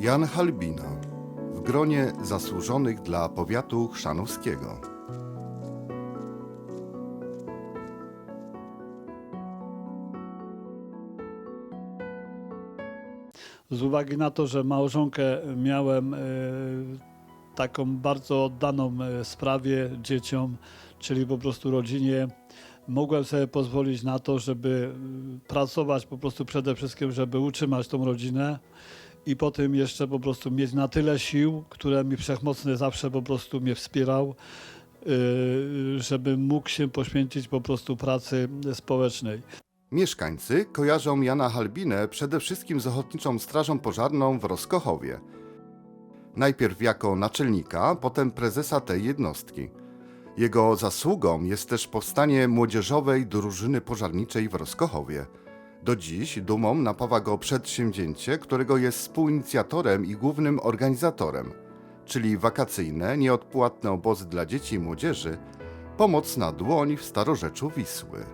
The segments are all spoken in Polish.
Jan Halbina w gronie zasłużonych dla powiatu chrzanowskiego. Z uwagi na to, że małżonkę miałem e, taką bardzo oddaną e, sprawie dzieciom, czyli po prostu rodzinie, mogłem sobie pozwolić na to, żeby pracować po prostu przede wszystkim, żeby utrzymać tą rodzinę i potem jeszcze po prostu mieć na tyle sił, które mi wszechmocny zawsze po prostu mnie wspierał, e, żebym mógł się poświęcić po prostu pracy społecznej. Mieszkańcy kojarzą Jana Halbinę przede wszystkim z Ochotniczą Strażą Pożarną w Roskochowie. Najpierw jako naczelnika, potem prezesa tej jednostki. Jego zasługą jest też powstanie młodzieżowej drużyny pożarniczej w Roskochowie. Do dziś dumą napawa go przedsięwzięcie, którego jest współinicjatorem i głównym organizatorem, czyli wakacyjne, nieodpłatne obozy dla dzieci i młodzieży, pomoc na dłoń w starorzeczu Wisły.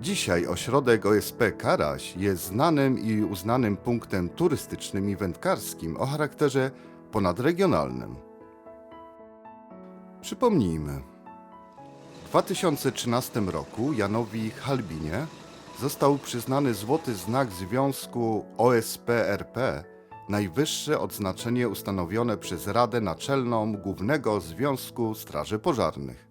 Dzisiaj ośrodek OSP Karaś jest znanym i uznanym punktem turystycznym i wędkarskim o charakterze ponadregionalnym. Przypomnijmy. W 2013 roku Janowi Halbinie został przyznany złoty znak Związku OSP-RP, najwyższe odznaczenie ustanowione przez Radę Naczelną Głównego Związku Straży Pożarnych.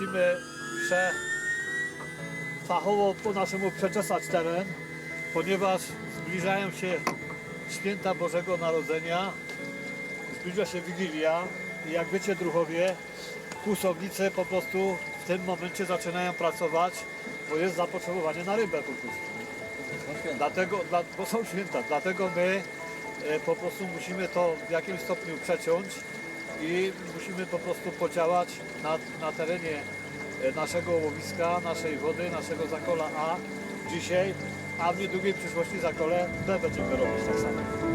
Musimy prze fachowo po naszemu przeczesać teren, ponieważ zbliżają się święta Bożego Narodzenia, zbliża się Wigilia i jak wiecie druhowie, kłusownicy po prostu w tym momencie zaczynają pracować, bo jest zapotrzebowanie na rybę po prostu. Dlatego, dla, bo są święta, dlatego my e, po prostu musimy to w jakimś stopniu przeciąć i musimy po prostu podziałać na, na terenie e, naszego łowiska, naszej wody, naszego zakola A dzisiaj, a w niedługiej przyszłości zakole B będziemy robić tak samo.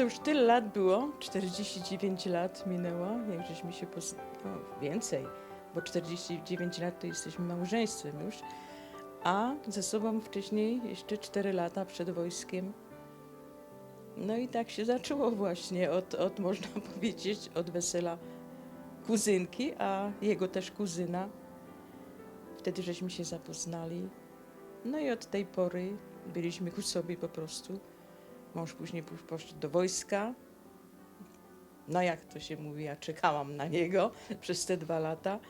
To już tyle lat było, 49 lat minęło, jak żeśmy się poz... no, więcej, bo 49 lat to jesteśmy małżeństwem już, a ze sobą wcześniej jeszcze 4 lata przed wojskiem. No i tak się zaczęło właśnie od, od można powiedzieć, od wesela kuzynki, a jego też kuzyna. Wtedy żeśmy się zapoznali. No i od tej pory byliśmy ku sobie po prostu. Mąż później poszedł do wojska. No jak to się mówi, ja czekałam na niego przez te dwa lata.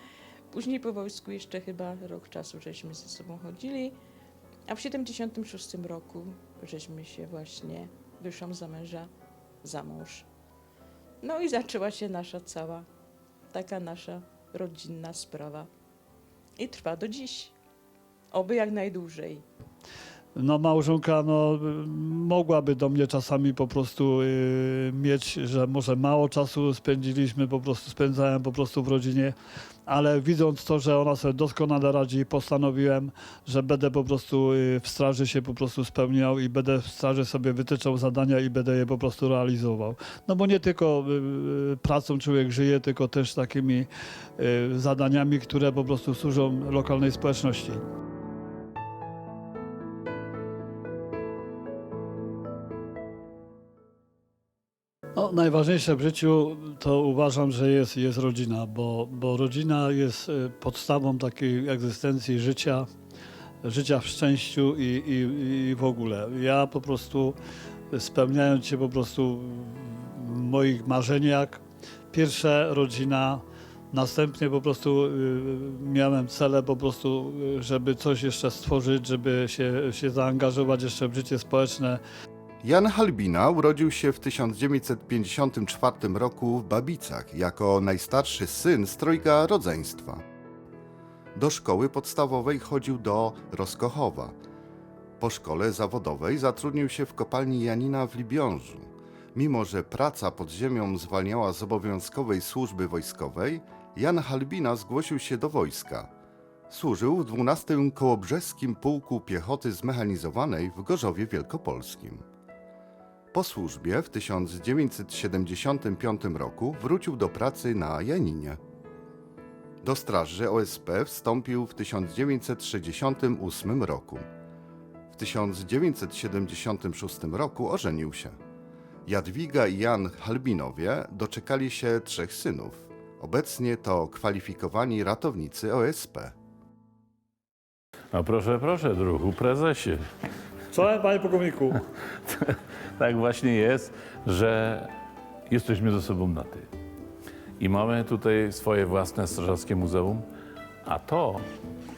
Później po wojsku jeszcze chyba rok czasu żeśmy ze sobą chodzili, a w 76 roku żeśmy się właśnie, wyszłam za męża, za mąż. No i zaczęła się nasza cała taka nasza rodzinna sprawa. I trwa do dziś. Oby jak najdłużej. No małżonka no, mogłaby do mnie czasami po prostu y, mieć, że może mało czasu spędziliśmy, po prostu spędzałem po prostu w rodzinie, ale widząc to, że ona sobie doskonale radzi, postanowiłem, że będę po prostu y, w straży się po prostu spełniał i będę w straży sobie wytyczał zadania i będę je po prostu realizował. No bo nie tylko y, y, pracą człowiek żyje, tylko też takimi y, zadaniami, które po prostu służą lokalnej społeczności. No, najważniejsze w życiu to uważam, że jest, jest rodzina, bo, bo rodzina jest y, podstawą takiej egzystencji życia, życia w szczęściu i, i, i w ogóle. Ja po prostu spełniając się po prostu w moich marzeniach, pierwsze rodzina, następnie po prostu y, miałem cele po prostu, żeby coś jeszcze stworzyć, żeby się, się zaangażować jeszcze w życie społeczne, Jan Halbina urodził się w 1954 roku w Babicach jako najstarszy syn z trojga rodzeństwa. Do szkoły podstawowej chodził do Roskochowa. Po szkole zawodowej zatrudnił się w kopalni Janina w Libiążu. Mimo, że praca pod ziemią zwalniała z obowiązkowej służby wojskowej, Jan Halbina zgłosił się do wojska. Służył w 12 Kołobrzeskim Pułku Piechoty Zmechanizowanej w Gorzowie Wielkopolskim. Po służbie w 1975 roku wrócił do pracy na Janinie. Do straży OSP wstąpił w 1968 roku. W 1976 roku ożenił się. Jadwiga i Jan Halbinowie doczekali się trzech synów. Obecnie to kwalifikowani ratownicy OSP. No proszę, proszę, druhu prezesie. Czołem, panie pułkowniku. Tak właśnie jest, że jesteśmy ze sobą na ty. I mamy tutaj swoje własne strażackie muzeum, a to,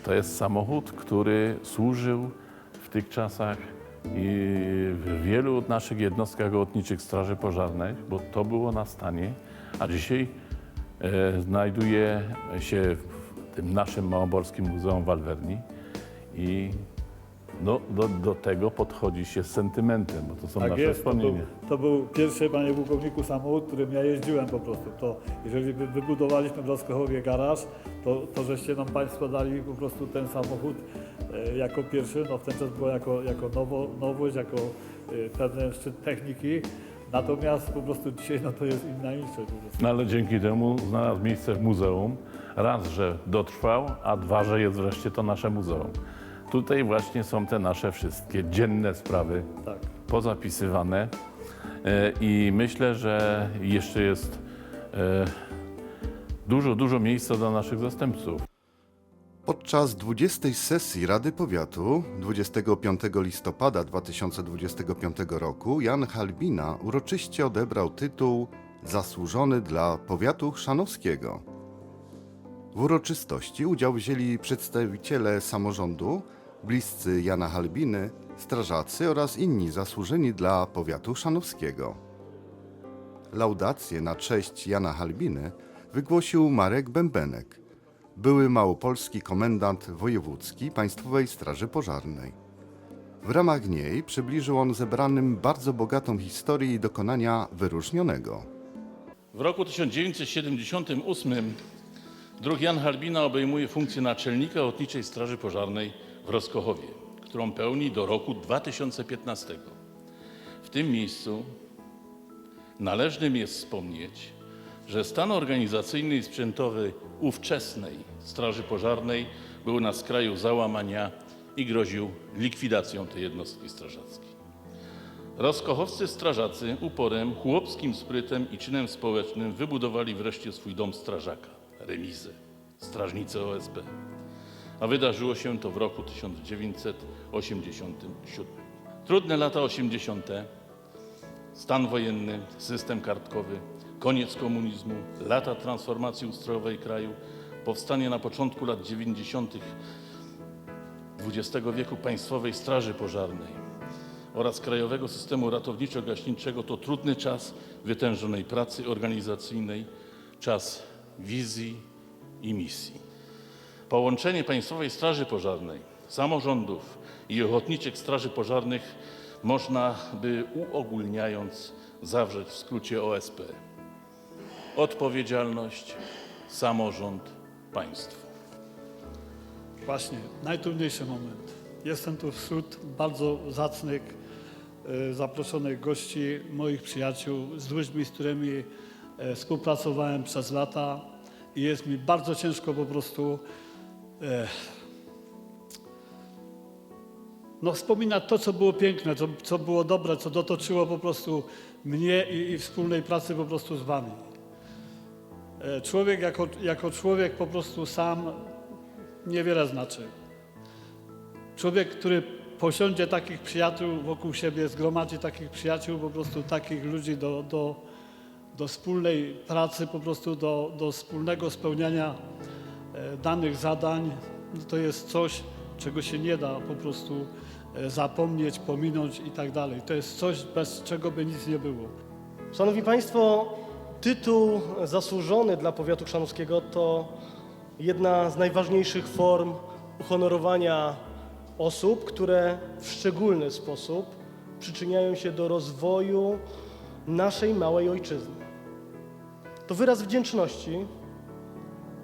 to jest samochód, który służył w tych czasach i w wielu naszych jednostkach ochotniczych Straży Pożarnych, bo to było na stanie, a dzisiaj e, znajduje się w tym naszym Małoborskim Muzeum w Alwerni i no, do, do tego podchodzi się z sentymentem, bo to są Tak nasze jest, to był, wspomnienia. to był pierwszy, panie pułkowniku, samochód, którym ja jeździłem po prostu. To jeżeli wy- wybudowaliśmy w Roskochowie garaż, to, to żeście nam państwo dali po prostu ten samochód e, jako pierwszy, no w ten czas było jako, jako nowo, nowość, jako e, pewien szczyt techniki. Natomiast po prostu dzisiaj no to jest inna niż po prostu. No ale dzięki temu znalazł miejsce w muzeum. Raz, że dotrwał, a dwa, że jest wreszcie to nasze muzeum. Tutaj właśnie są te nasze wszystkie dzienne sprawy Tak. pozapisywane E, i myślę, że jeszcze jest e, dużo, dużo miejsca dla naszych zastępców. Podczas 20. sesji Rady Powiatu 25 listopada 2025 roku Jan Halbina uroczyście odebrał tytuł Zasłużony dla Powiatu Chrzanowskiego. W uroczystości udział wzięli przedstawiciele samorządu, bliscy Jana Halbiny, strażacy oraz inni zasłużeni dla Powiatu Chrzanowskiego. Laudację na cześć Jana Halbiny wygłosił Marek Bębenek, były małopolski komendant wojewódzki Państwowej Straży Pożarnej. W ramach niej przybliżył on zebranym bardzo bogatą historię i dokonania wyróżnionego. W roku 1978 druh Jan Halbina obejmuje funkcję naczelnika Ochotniczej Straży Pożarnej w Roskochowie, którą pełni do roku 2015. W tym miejscu należnym jest wspomnieć, że stan organizacyjny i sprzętowy ówczesnej Straży Pożarnej był na skraju załamania i groził likwidacją tej jednostki strażackiej. Roskochowscy strażacy uporem, chłopskim sprytem i czynem społecznym wybudowali wreszcie swój dom strażaka, remizę, strażnicę OSP. A wydarzyło się to w roku 1987. Trudne lata 80., stan wojenny, system kartkowy, koniec komunizmu, lata transformacji ustrojowej kraju, powstanie na początku lat 90. XX wieku Państwowej Straży Pożarnej oraz Krajowego Systemu Ratowniczo-Gaśniczego to trudny czas wytężonej pracy organizacyjnej, czas wizji i misji. Połączenie Państwowej Straży Pożarnej, samorządów i ochotniczych straży pożarnych można by uogólniając zawrzeć w skrócie OSP. Odpowiedzialność, samorząd, państwo. Właśnie, najtrudniejszy moment. Jestem tu wśród bardzo zacnych, e, zaproszonych gości, moich przyjaciół, z ludźmi, z którymi e, współpracowałem przez lata i jest mi bardzo ciężko po prostu no, wspominać to, co było piękne, co, co było dobre, co dotoczyło po prostu mnie i, i wspólnej pracy po prostu z wami. E, Człowiek jako, jako człowiek po prostu sam niewiele znaczy. Człowiek, który posiądzie takich przyjaciół wokół siebie, zgromadzi takich przyjaciół, po prostu takich ludzi do, do, do wspólnej pracy, po prostu do, do wspólnego spełniania danych zadań, no to jest coś, czego się nie da po prostu e, zapomnieć, pominąć i tak dalej. To jest coś, bez czego by nic nie było. Szanowni Państwo, tytuł zasłużony dla powiatu chrzanowskiego to jedna z najważniejszych form uhonorowania osób, które w szczególny sposób przyczyniają się do rozwoju naszej małej ojczyzny. To wyraz wdzięczności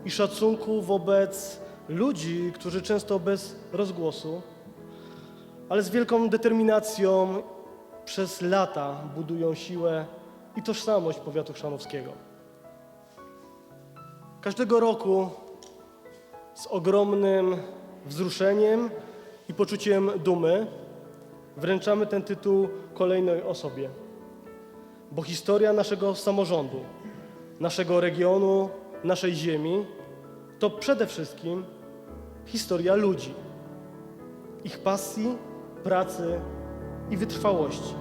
i szacunku wobec ludzi, którzy często bez rozgłosu, ale z wielką determinacją przez lata budują siłę i tożsamość powiatu chrzanowskiego. Każdego roku z ogromnym wzruszeniem i poczuciem dumy wręczamy ten tytuł kolejnej osobie. Bo historia naszego samorządu, naszego regionu, naszej ziemi to przede wszystkim historia ludzi, ich pasji, pracy i wytrwałości.